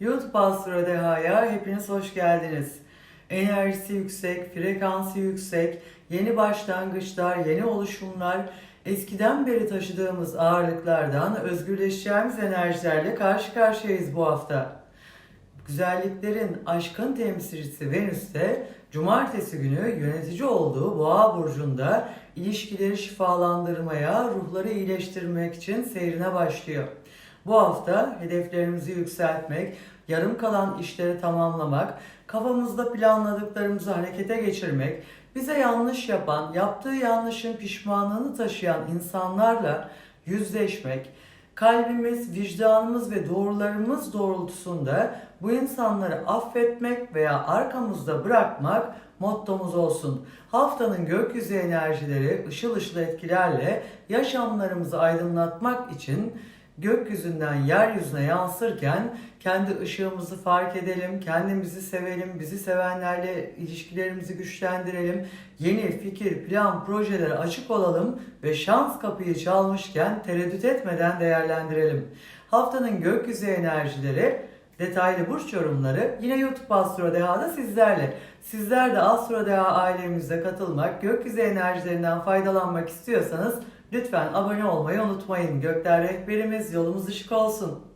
YouTube Astro Deha'ya hepiniz hoş geldiniz. Enerjisi yüksek, frekansı yüksek, yeni başlangıçlar, yeni oluşumlar, eskiden beri taşıdığımız ağırlıklardan özgürleşeceğimiz enerjilerle karşı karşıyayız bu hafta. Güzelliklerin aşkın temsilcisi Venüs'te cumartesi günü yönetici olduğu Boğa burcunda ilişkileri şifalandırmaya, ruhları iyileştirmek için seyrine başlıyor. Bu hafta hedeflerimizi yükseltmek, yarım kalan işleri tamamlamak, kafamızda planladıklarımızı harekete geçirmek, bize yanlış yapan, yaptığı yanlışın pişmanlığını taşıyan insanlarla yüzleşmek, kalbimiz, vicdanımız ve doğrularımız doğrultusunda bu insanları affetmek veya arkamızda bırakmak mottomuz olsun. Haftanın gökyüzü enerjileri ışıl ışıl etkilerle yaşamlarımızı aydınlatmak için gökyüzünden yeryüzüne yansırken kendi ışığımızı fark edelim, kendimizi sevelim, bizi sevenlerle ilişkilerimizi güçlendirelim, yeni fikir, plan, projelere açık olalım ve şans kapıyı çalmışken tereddüt etmeden değerlendirelim. Haftanın gökyüzü enerjileri detaylı burç yorumları yine YouTube Astro Deha'da sizlerle. Sizler de Astro Deha ailemize katılmak, gökyüzü enerjilerinden faydalanmak istiyorsanız lütfen abone olmayı unutmayın. Gökler rehberimiz, yolumuz ışık olsun.